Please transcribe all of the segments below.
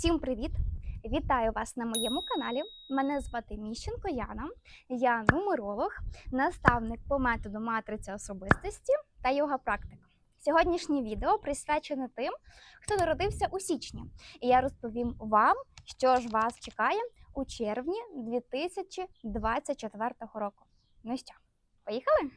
Всім привіт! Вітаю вас на моєму каналі. Мене звати Міщенко Яна. Я нумеролог, наставник по методу матриці особистості та йога практик. Сьогоднішнє відео присвячене тим, хто народився у січні, і я розповім вам, що ж вас чекає у червні 2024 року. Ну що, поїхали?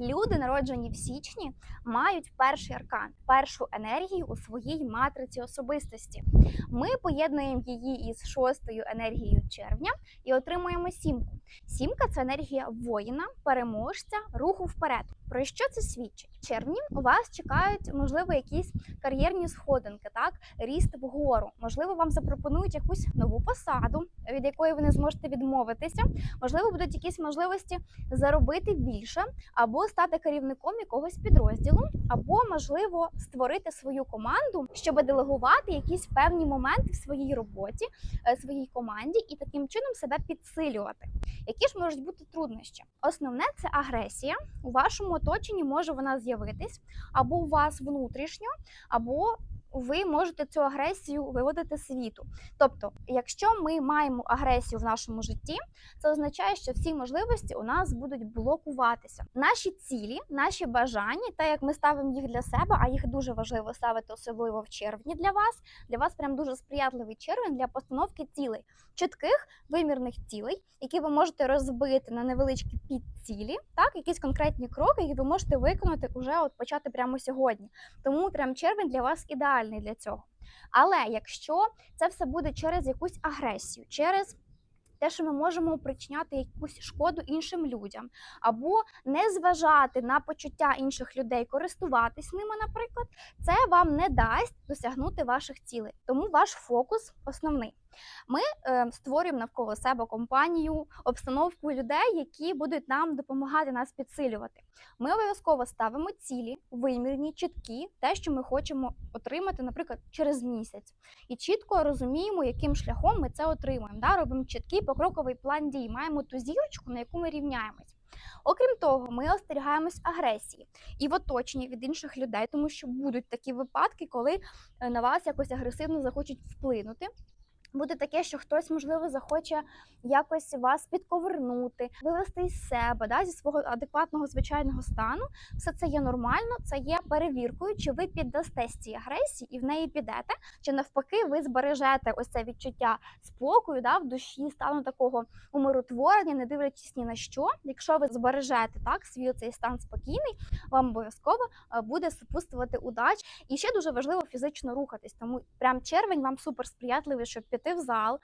Люди, народжені в січні, мають перший аркан, першу енергію у своїй матриці особистості. Ми поєднуємо її із шостою енергією червня і отримуємо сімку. Сімка це енергія воїна, переможця, руху вперед. Про що це свідчить? В червні у вас чекають, можливо, якісь кар'єрні сходинки, так ріст вгору. Можливо, вам запропонують якусь нову посаду, від якої ви не зможете відмовитися. Можливо, будуть якісь можливості заробити більше, або стати керівником якогось підрозділу, або можливо створити свою команду, щоб делегувати якісь певні моменти в своїй роботі, е, своїй команді, і таким чином себе підсилювати. Які ж можуть бути труднощі? Основне це агресія. У вашому оточенні може вона з'явитись або у вас внутрішньо, або ви можете цю агресію виводити світу. Тобто, якщо ми маємо агресію в нашому житті, це означає, що всі можливості у нас будуть блокуватися. Наші цілі, наші бажання, та як ми ставимо їх для себе, а їх дуже важливо ставити, особливо в червні для вас. Для вас прям дуже сприятливий червень для постановки цілей, чітких вимірних цілей, які ви можете розбити на невеличкі підцілі, так якісь конкретні кроки, які ви можете виконати уже от почати прямо сьогодні. Тому прям червень для вас ідеальний для цього. Але якщо це все буде через якусь агресію, через те, що ми можемо причиняти якусь шкоду іншим людям, або не зважати на почуття інших людей, користуватись ними, наприклад, це вам не дасть досягнути ваших цілей. Тому ваш фокус основний. Ми е, створюємо навколо себе компанію, обстановку людей, які будуть нам допомагати нас підсилювати. Ми обов'язково ставимо цілі, вимірні, чіткі, те, що ми хочемо отримати, наприклад, через місяць, і чітко розуміємо, яким шляхом ми це отримуємо. Да? Робимо чіткий покроковий план дій, маємо ту зірочку, на яку ми рівняємось. Окрім того, ми остерігаємось агресії і в оточенні від інших людей, тому що будуть такі випадки, коли е, на вас якось агресивно захочуть вплинути. Буде таке, що хтось, можливо, захоче якось вас підковернути, вивести із себе, да, зі свого адекватного звичайного стану. Все це є нормально, це є перевіркою, чи ви піддастесь цій агресії і в неї підете, чи навпаки, ви збережете ось це відчуття спокою, да, в душі, стану такого умиротворення, не дивлячись ні на що. Якщо ви збережете так свій цей стан спокійний, вам обов'язково е, буде супутствувати удач. І ще дуже важливо фізично рухатись. Тому прям червень вам супер сприятливий, щоб піти в зал.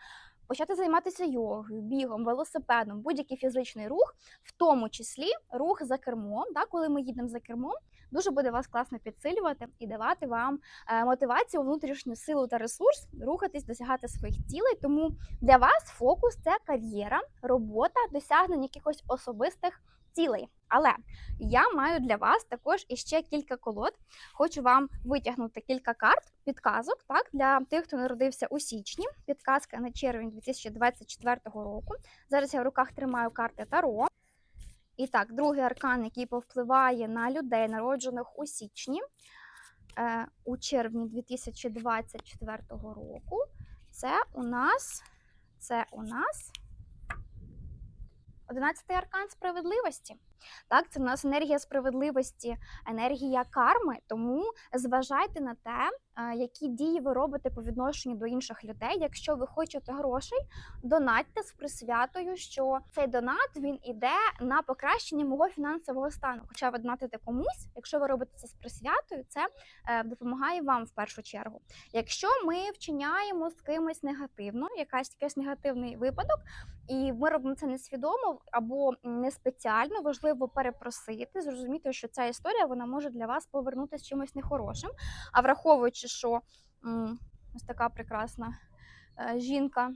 Почати займатися йогою, бігом, велосипедом, будь-який фізичний рух, в тому числі рух за кермом. Да, коли ми їдемо за кермом, дуже буде вас класно підсилювати і давати вам е, мотивацію, внутрішню силу та ресурс рухатись, досягати своїх цілей. Тому для вас фокус це кар'єра, робота, досягнення якихось особистих цілей. Але я маю для вас також іще кілька колод. Хочу вам витягнути кілька карт, підказок так, для тих, хто народився у січні. Підказка на червень 2024 року. Зараз я в руках тримаю карти Таро. І так, другий аркан, який повпливає на людей, народжених у січні, е, у червні 2024 року. Це у нас, це у нас. Одинадцятий аркан справедливості. Так, це в нас енергія справедливості, енергія карми. Тому зважайте на те, які дії ви робите по відношенню до інших людей. Якщо ви хочете грошей, донатьте з присвятою, що цей донат він іде на покращення мого фінансового стану. Хоча ви донатите комусь, якщо ви робите це з присвятою, це е, допомагає вам в першу чергу. Якщо ми вчиняємо з кимось негативно, якась якийсь негативний випадок, і ми робимо це несвідомо або не спеціально, важливо перепросити, зрозуміти, що ця історія вона може для вас повернутися чимось нехорошим. А враховуючи, що ось така прекрасна е, жінка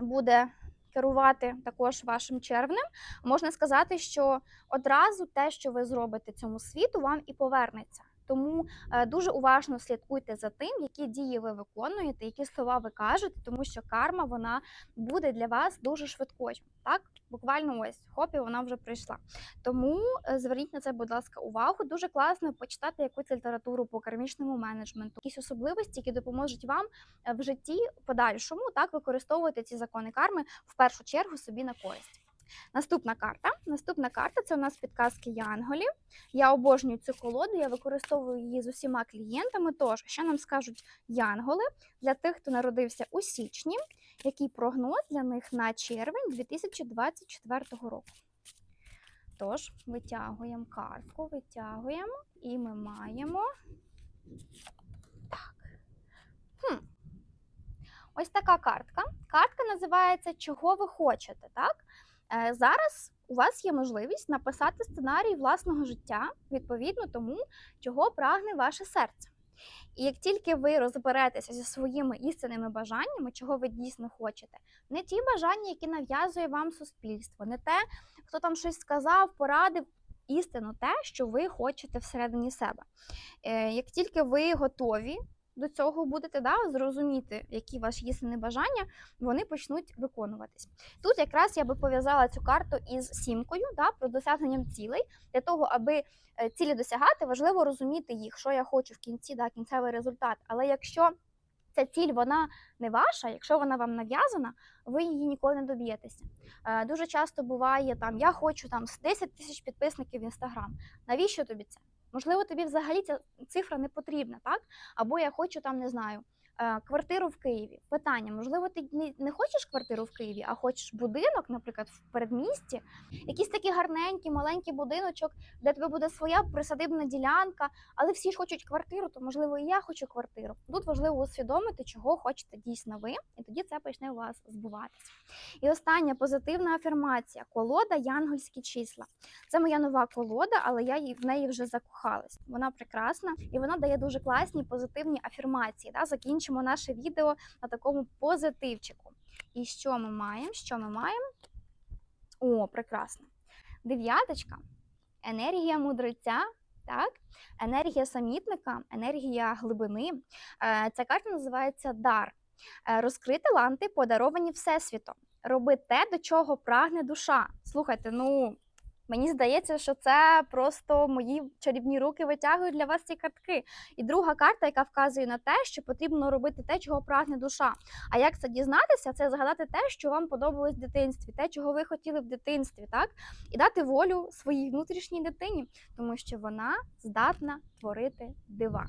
буде керувати також вашим червнем, можна сказати, що одразу те, що ви зробите цьому світу, вам і повернеться. Тому е, дуже уважно слідкуйте за тим, які дії ви виконуєте, які слова ви кажете, тому що карма вона буде для вас дуже швидкою. Так, буквально ось хоп, і вона вже прийшла. Тому е, зверніть на це, будь ласка, увагу. Дуже класно почитати якусь літературу по кармічному менеджменту, якісь особливості, які допоможуть вам е, в житті подальшому так використовувати ці закони карми в першу чергу собі на користь. Наступна карта. Наступна карта це у нас підказки Янголів. Я обожнюю цю колоду, я використовую її з усіма клієнтами. Тож, що нам скажуть Янголи для тих, хто народився у січні, який прогноз для них на червень 2024 року. Тож, витягуємо картку, витягуємо, і ми маємо. Так. Хм. Ось така картка. Картка називається Чого ви хочете, так? Е, Зараз у вас є можливість написати сценарій власного життя відповідно тому, чого прагне ваше серце. І як тільки ви розберетеся зі своїми істинними бажаннями, чого ви дійсно хочете, не ті бажання, які нав'язує вам суспільство, не те, хто там щось сказав, порадив. Істину те, що ви хочете всередині себе. Е, Як тільки ви готові до цього будете да, зрозуміти, які ваші істинні бажання, вони почнуть виконуватись. Тут якраз я би пов'язала цю карту із сімкою да, про досягненням цілей. Для того, аби е, цілі досягати, важливо розуміти їх, що я хочу в кінці, да, кінцевий результат. Але якщо ця ціль вона не ваша, якщо вона вам нав'язана, ви її ніколи не доб'єтеся. Е, Дуже часто буває там: я хочу там з 10 тисяч підписників в інстаграм. Навіщо тобі це? Можливо, тобі взагалі ця цифра не потрібна, так? Або я хочу там, не знаю, квартиру в Києві. Питання: можливо, ти не, хочеш квартиру в Києві, а хочеш будинок, наприклад, в передмісті, якийсь такий гарненький, маленький будиночок, де тебе буде своя присадибна ділянка, але всі ж хочуть квартиру, то можливо і я хочу квартиру. Тут важливо усвідомити, чого хочете дійсно ви, і тоді це почне у вас збуватися. І остання позитивна афірмація колода Янгольські числа. Це моя нова колода, але я в неї вже закохалась. Вона прекрасна і вона дає дуже класні позитивні афірмації. Да? Закінчимо наше відео на такому позитивчику. І що ми маємо? Що ми маємо? О, прекрасно. Дев'яточка, енергія мудреця, так? енергія самітника, енергія глибини. Е, Ця карта називається дар. Е, Розкри таланти, подаровані Всесвітом. Роби те, до чого прагне душа. Слухайте, ну мені здається, що це просто мої чарівні руки витягують для вас ці картки. І друга карта, яка вказує на те, що потрібно робити те, чого прагне душа. А як це дізнатися? Це згадати те, що вам подобалось в дитинстві, те, чого ви хотіли в дитинстві, так? І дати волю своїй внутрішній дитині, тому що вона здатна творити дива.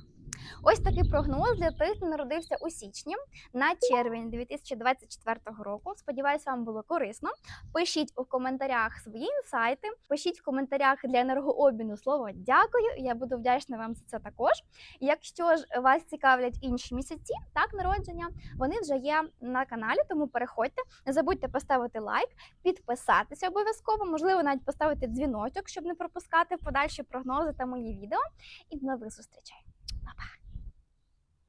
Ось такий прогноз для тих, хто народився у січні на червень 2024 року. Сподіваюсь, вам було корисно. Пишіть у коментарях свої інсайти, пишіть в коментарях для енергообміну слово дякую. Я буду вдячна вам за це також. Якщо ж вас цікавлять інші місяці, так народження, вони вже є на каналі, тому переходьте. Не забудьте поставити лайк, підписатися обов'язково, можливо, навіть поставити дзвіночок, щоб не пропускати подальші прогнози та мої відео. І до нових зустрічей. Bye-bye.